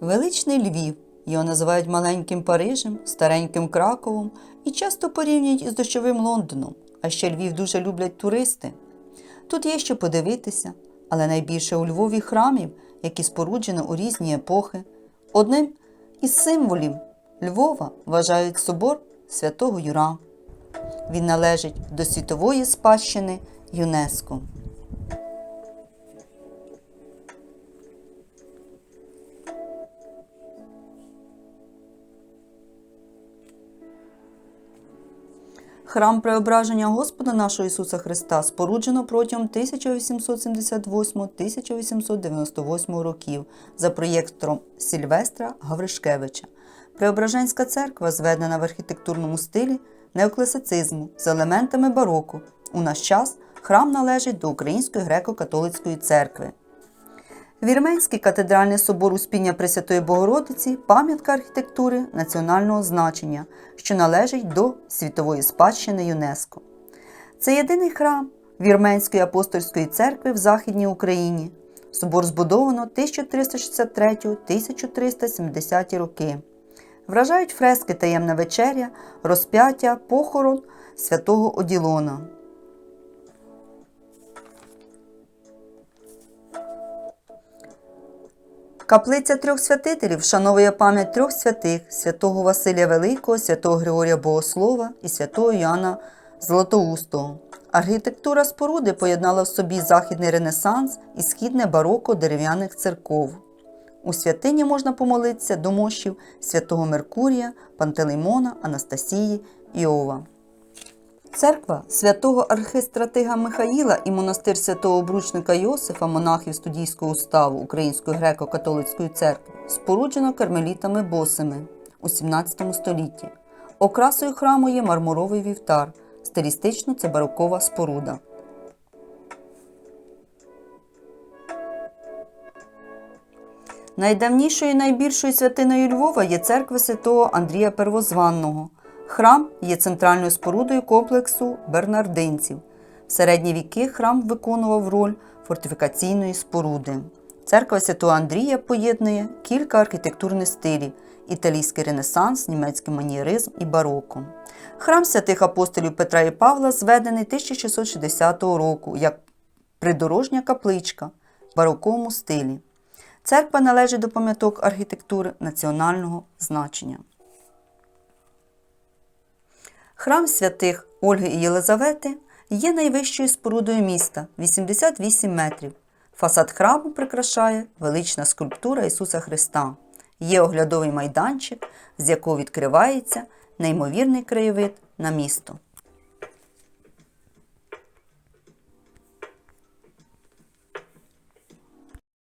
Величний Львів. Його називають маленьким Парижем, стареньким Краковом і часто порівнюють із дощовим Лондоном. А ще Львів дуже люблять туристи. Тут є що подивитися, але найбільше у Львові храмів, які споруджено у різні епохи. Одним із символів Львова вважають собор святого Юра. Він належить до світової спадщини ЮНЕСКО. Храм Преображення Господа нашого Ісуса Христа споруджено протягом 1878-1898 років за проєктом Сільвестра Гавришкевича. Преображенська церква зведена в архітектурному стилі неокласицизму з елементами бароко. У наш час храм належить до Української греко-католицької церкви. Вірменський катедральний собор Успіння Пресвятої Богородиці пам'ятка архітектури національного значення, що належить до світової спадщини ЮНЕСКО. Це єдиний храм Вірменської апостольської церкви в Західній Україні. Собор збудовано 1363-1370 роки. Вражають фрески Таємна вечеря, розп'яття, похорон святого Оділона. Каплиця трьох святителів вшановує пам'ять трьох святих святого Василія Великого, святого Григорія Богослова і святого Йоанна Златоустого. Архітектура споруди поєднала в собі західний ренесанс і східне бароко дерев'яних церков. У святині можна помолитися до мощів святого Меркурія, Пантелеймона, Анастасії Іова. Церква святого архистратига Михаїла і монастир святого обручника Йосифа, монахів студійського уставу Української греко-католицької церкви, споруджено кармелітами босими у 17 столітті. Окрасою храму є мармуровий вівтар. Стилістично це барокова споруда. Найдавнішою і найбільшою святиною Львова є церква святого Андрія Первозванного. Храм є центральною спорудою комплексу бернардинців. В середні віки храм виконував роль фортифікаційної споруди. Церква святого Андрія поєднує кілька архітектурних стилів: італійський ренесанс, німецький манієризм і бароко. Храм святих апостолів Петра і Павла зведений 1660 року як придорожня капличка в бароковому стилі. Церква належить до пам'яток архітектури національного значення. Храм святих Ольги і Єлизавети є найвищою спорудою міста 88 метрів. Фасад храму прикрашає велична скульптура Ісуса Христа. Є оглядовий майданчик, з якого відкривається неймовірний краєвид на місто.